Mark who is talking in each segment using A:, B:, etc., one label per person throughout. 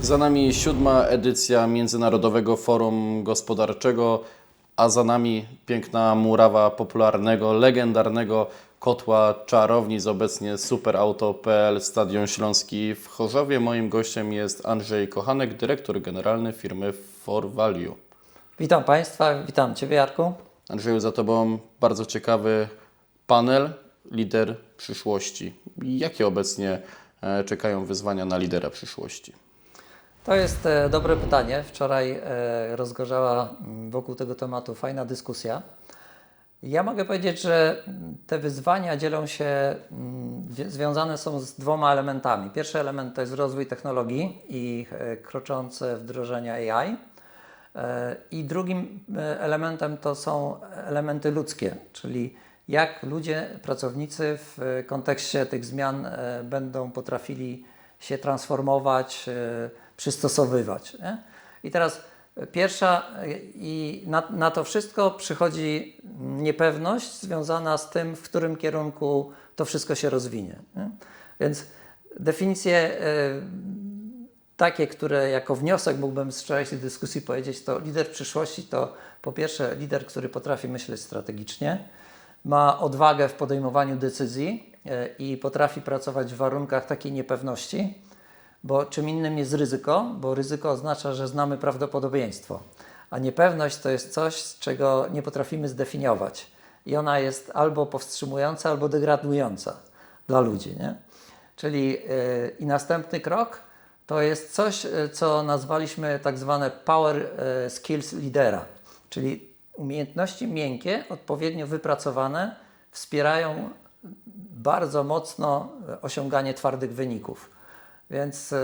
A: Za nami siódma edycja Międzynarodowego Forum Gospodarczego, a za nami piękna murawa popularnego, legendarnego kotła czarownic, obecnie superauto.pl, Stadion Śląski w Chorzowie. Moim gościem jest Andrzej Kochanek, dyrektor generalny firmy For Value.
B: Witam Państwa, witam Ciebie Jarku.
A: Andrzeju, za Tobą bardzo ciekawy panel, lider przyszłości. Jakie obecnie e, czekają wyzwania na lidera przyszłości?
B: To jest e, dobre pytanie. Wczoraj e, rozgorzała mm, wokół tego tematu fajna dyskusja. Ja mogę powiedzieć, że mm, te wyzwania dzielą się, mm, wi- związane są z dwoma elementami. Pierwszy element to jest rozwój technologii i e, kroczące wdrożenia AI. I drugim elementem to są elementy ludzkie, czyli jak ludzie, pracownicy w kontekście tych zmian będą potrafili się transformować, przystosowywać. Nie? I teraz pierwsza, i na, na to wszystko przychodzi niepewność związana z tym, w którym kierunku to wszystko się rozwinie. Nie? Więc definicje e, takie, które jako wniosek mógłbym z wczorajszej dyskusji powiedzieć, to lider przyszłości to po pierwsze lider, który potrafi myśleć strategicznie, ma odwagę w podejmowaniu decyzji e, i potrafi pracować w warunkach takiej niepewności, bo czym innym jest ryzyko, bo ryzyko oznacza, że znamy prawdopodobieństwo, a niepewność to jest coś, czego nie potrafimy zdefiniować i ona jest albo powstrzymująca, albo degradująca dla ludzi. Nie? Czyli yy, i następny krok to jest coś, yy, co nazwaliśmy tak zwane power yy, skills lidera, czyli umiejętności miękkie, odpowiednio wypracowane, wspierają bardzo mocno e, osiąganie twardych wyników. Więc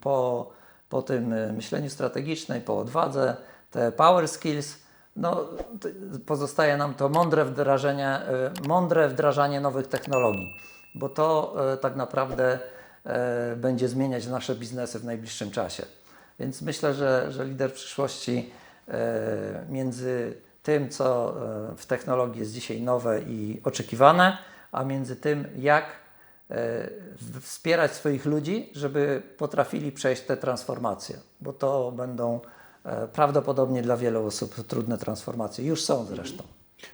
B: po, po tym y, myśleniu strategicznym, po odwadze, te power skills, no, pozostaje nam to mądre wdrażanie, y, mądre wdrażanie nowych technologii, bo to y, tak naprawdę będzie zmieniać nasze biznesy w najbliższym czasie. Więc myślę, że, że lider przyszłości między tym, co w technologii jest dzisiaj nowe i oczekiwane, a między tym, jak e, wspierać swoich ludzi, żeby potrafili przejść te transformacje, bo to będą e, prawdopodobnie dla wielu osób trudne transformacje. Już są zresztą.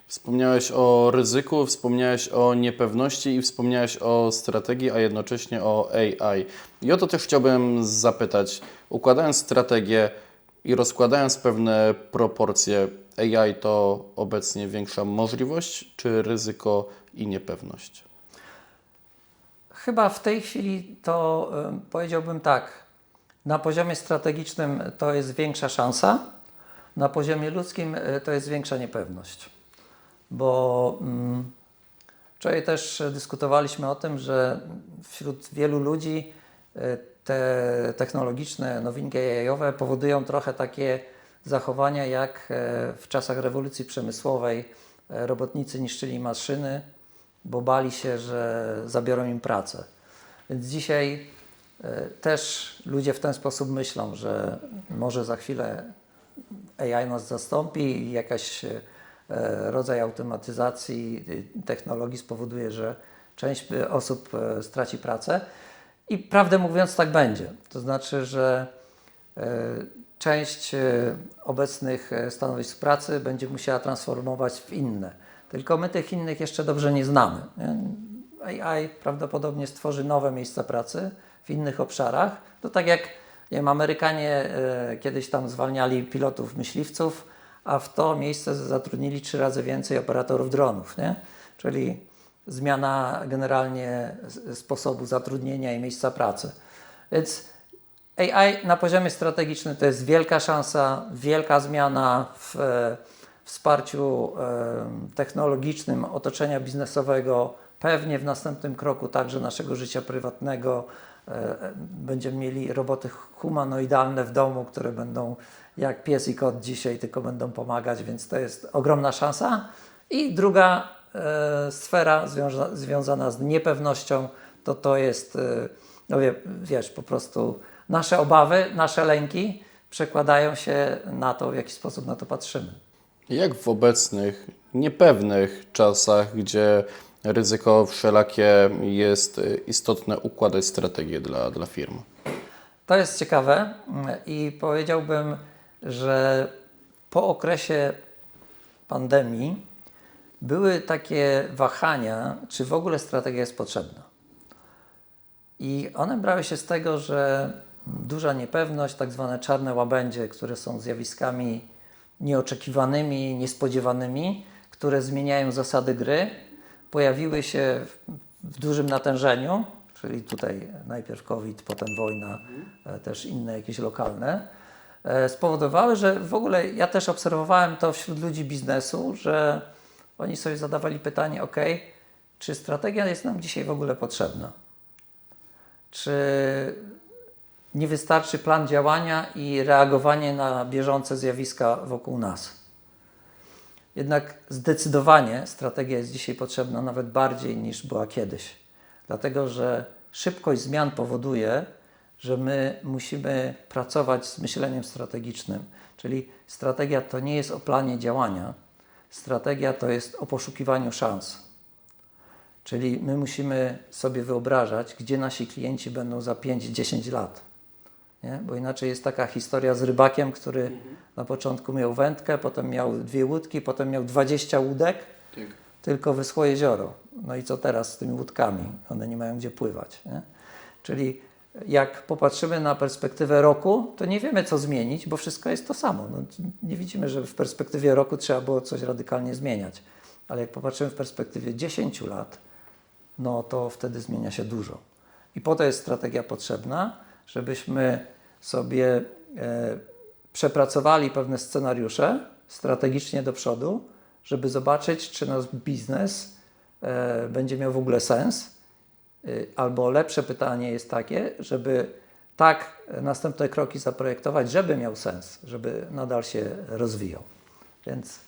A: Wspomniałeś o ryzyku, wspomniałeś o niepewności i wspomniałeś o strategii, a jednocześnie o AI. I o to też chciałbym zapytać. Układając strategię i rozkładając pewne proporcje, AI to obecnie większa możliwość, czy ryzyko i niepewność?
B: Chyba w tej chwili to powiedziałbym tak. Na poziomie strategicznym to jest większa szansa, na poziomie ludzkim e, to jest większa niepewność. Bo mm, wczoraj też dyskutowaliśmy o tym, że wśród wielu ludzi e, te technologiczne nowinki AI-owe powodują trochę takie zachowania jak e, w czasach rewolucji przemysłowej robotnicy niszczyli maszyny, bo bali się, że zabiorą im pracę. Więc dzisiaj e, też ludzie w ten sposób myślą, że może za chwilę AI nas zastąpi i jakaś e, rodzaj automatyzacji y, technologii spowoduje, że część osób e, straci pracę. I prawdę mówiąc, tak będzie. To znaczy, że e, część e, obecnych e, stanowisk pracy będzie musiała transformować w inne. Tylko my tych innych jeszcze dobrze nie znamy. AI prawdopodobnie stworzy nowe miejsca pracy w innych obszarach. To tak jak nie wiem, Amerykanie e, kiedyś tam zwalniali pilotów myśliwców, a w to miejsce zatrudnili trzy razy więcej operatorów dronów. Nie? Czyli zmiana generalnie sposobu zatrudnienia i miejsca pracy. Więc AI na poziomie strategicznym to jest wielka szansa, wielka zmiana w wsparciu technologicznym otoczenia biznesowego. Pewnie w następnym kroku także naszego życia prywatnego e, będziemy mieli roboty humanoidalne w domu, które będą jak pies i kot dzisiaj, tylko będą pomagać, więc to jest ogromna szansa. I druga e, sfera związa, związana z niepewnością, to to jest, e, no wie, wiesz, po prostu nasze obawy, nasze lęki przekładają się na to, w jaki sposób na to patrzymy.
A: Jak w obecnych, niepewnych czasach, gdzie ryzyko wszelakie jest istotne, układać strategię dla, dla firm?
B: To jest ciekawe i powiedziałbym, że po okresie pandemii były takie wahania, czy w ogóle strategia jest potrzebna. I one brały się z tego, że duża niepewność, tak zwane czarne łabędzie, które są zjawiskami nieoczekiwanymi, niespodziewanymi, które zmieniają zasady gry, pojawiły się w, dużym natężeniu, czyli tutaj najpierw COVID, potem wojna, e, też inne jakieś lokalne, e, spowodowały, że w ogóle ja też obserwowałem to wśród ludzi biznesu, że oni sobie zadawali pytanie, ok, czy strategia jest nam dzisiaj w ogóle potrzebna? Czy nie wystarczy plan działania i reagowanie na bieżące zjawiska wokół nas? Jednak zdecydowanie strategia jest dzisiaj potrzebna nawet bardziej niż była kiedyś. Dlatego, że szybkość zmian powoduje, że my musimy pracować z myśleniem strategicznym. Czyli strategia to nie jest o planie działania, strategia to jest o poszukiwaniu szans. Czyli my musimy sobie wyobrażać, gdzie nasi klienci będą za 5-10 lat. Nie? Bo inaczej jest taka historia z rybakiem, który na początku miał wędkę, potem miał dwie łódki, potem miał 20 łódek, tylko wyschło jezioro. No i co teraz z tymi łódkami? One nie mają gdzie pływać. Nie? Czyli jak popatrzymy na perspektywę roku, to nie wiemy, co zmienić, bo wszystko jest to samo. No, nie widzimy, że w perspektywie roku trzeba było coś radykalnie zmieniać. Ale jak popatrzymy w perspektywie 10 lat, no to wtedy zmienia się dużo. I po to jest strategia potrzebna, żebyśmy sobie e, przepracowali pewne scenariusze strategicznie do przodu, żeby zobaczyć, czy nasz biznes e, będzie miał w ogóle sens. Y, Albo lepsze pytanie jest takie, żeby tak następne kroki zaprojektować, żeby miał sens, żeby nadal się rozwijał. Więc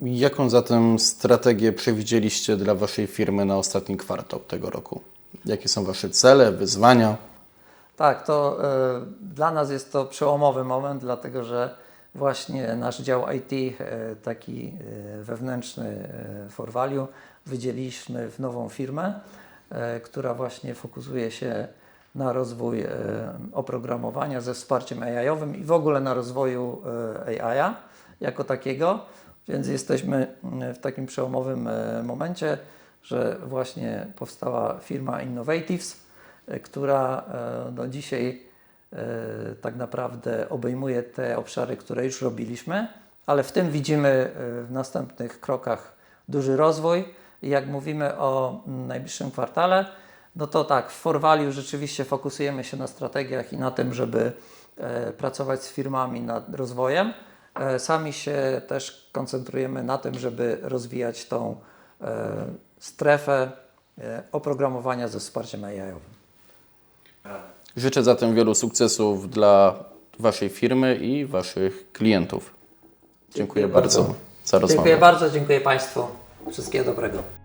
A: Jaką zatem strategię przewidzieliście dla Waszej firmy na ostatni kwartał tego roku? Jakie są Wasze cele, wyzwania?
B: Tak, to e, dla nas jest to przełomowy moment, dlatego że właśnie nasz dział IT, e, taki e, wewnętrzny e, for value, wydzieliliśmy w nową firmę, e, która właśnie fokusuje się na rozwój e, oprogramowania ze wsparciem AI-owym i w ogóle na rozwoju e, AI jako takiego. Więc jesteśmy mm, w takim przełomowym e, momencie, że właśnie powstała firma Innovatives, która e, no dzisiaj e, tak naprawdę obejmuje te obszary, które już robiliśmy, ale w tym widzimy e, w następnych krokach duży rozwój. Jak mówimy o mm, najbliższym kwartale, no to tak, w For Value rzeczywiście fokusujemy się na strategiach i na tym, żeby e, pracować z firmami nad rozwojem. E, Sami się też koncentrujemy na tym, żeby rozwijać tą e, strefę e, oprogramowania ze wsparciem AI-owym.
A: Życzę zatem wielu sukcesów dla Waszej firmy i Waszych klientów. Dziękuję, bardzo za rozmowę.
B: Dziękuję bardzo, dziękuję Państwu. Wszystkiego dobrego.